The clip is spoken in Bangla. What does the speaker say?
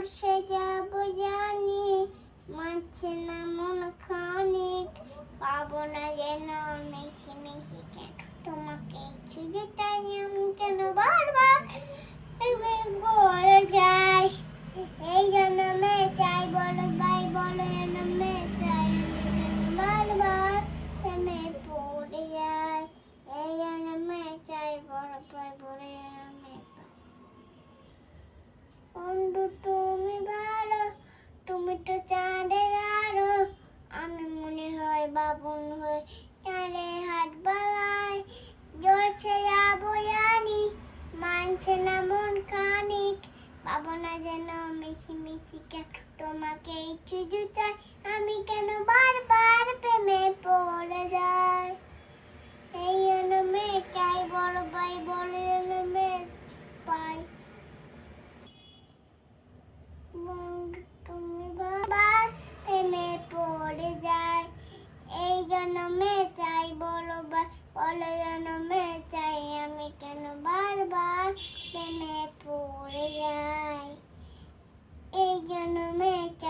জোরসে যাব জানি মানছে না মন খানিক পাবো না যেন মিশি মিশি কেন। যাব জানি মানছে না মন খানিক। পাবো না যেন মিশি কেন তোমাকে শুধু চাই আমি কেন বারবার প্রেমে পড়ে যাই? এই মেয়ে চাই বড় ভাই বলে মেয়ে পাই। তুমি বারবার প্রেমে পড়ে যায় এই জন্য মেয়ে চাই বড় ভাই বলে জন্য প্রেমে পড়ে যাই এই জন্য মেয়ে চাই বড় ভাই বলে